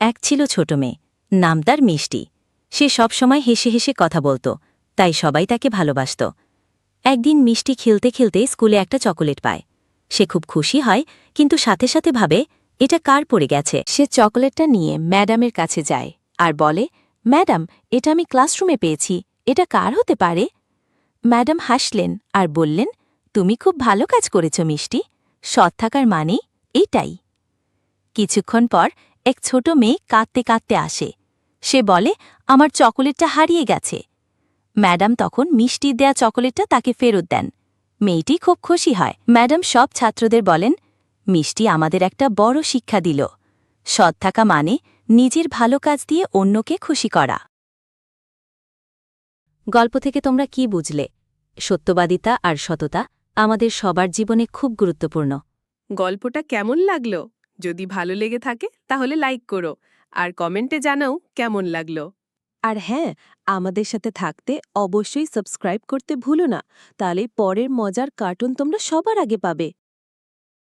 এক ছিল ছোট মেয়ে। নাম তার মিষ্টি। সে সবসময় হেসে হেসে কথা বলতো, তাই সবাই তাকে ভালোবাসত। একদিন মিষ্টি খেলতে খেলতে স্কুলে একটা চকোলেট পায়। সে খুব খুশি হয়, কিন্তু সাথে সাথে ভাবে, এটা কার পড়ে গেছে? সে চকোলেটটা নিয়ে ম্যাডামের কাছে যায় আর বলে, ম্যাডাম, এটা আমি ক্লাসরুমে পেয়েছি, এটা কার হতে পারে? ম্যাডাম হাসলেন আর বললেন, তুমি খুব ভালো কাজ করেছ মিষ্টি, সৎ থাকার মানে এটাই। কিছুক্ষণ পর এক ছোট মেয়ে কাঁদতে কাঁদতে আসে। সে বলে, আমার চকোলেটটা হারিয়ে গেছে। ম্যাডাম তখন মিষ্টি দেয়া চকোলেটটা তাকে ফেরত দেন। মেয়েটি খুব খুশি হয়। ম্যাডাম সব ছাত্রদের বলেন, মিষ্টি আমাদের একটা বড় শিক্ষা দিল। সৎ থাকা মানে নিজের ভালো কাজ দিয়ে অন্যকে খুশি করা। গল্প থেকে তোমরা কি বুঝলে? সত্যবাদিতা আর সততা আমাদের সবার জীবনে খুব গুরুত্বপূর্ণ। গল্পটা কেমন লাগল? যদি ভালো লেগে থাকে, তাহলে লাইক করো। আর কমেন্টে জানাও কেমন লাগল। আর হ্যাঁ আমাদের সাথে থাকতে অবশ্যই সাবস্ক্রাইব করতে ভুলো না। তাহলে পরের মজার কার্টুন তোমরা সবার আগে পাবে।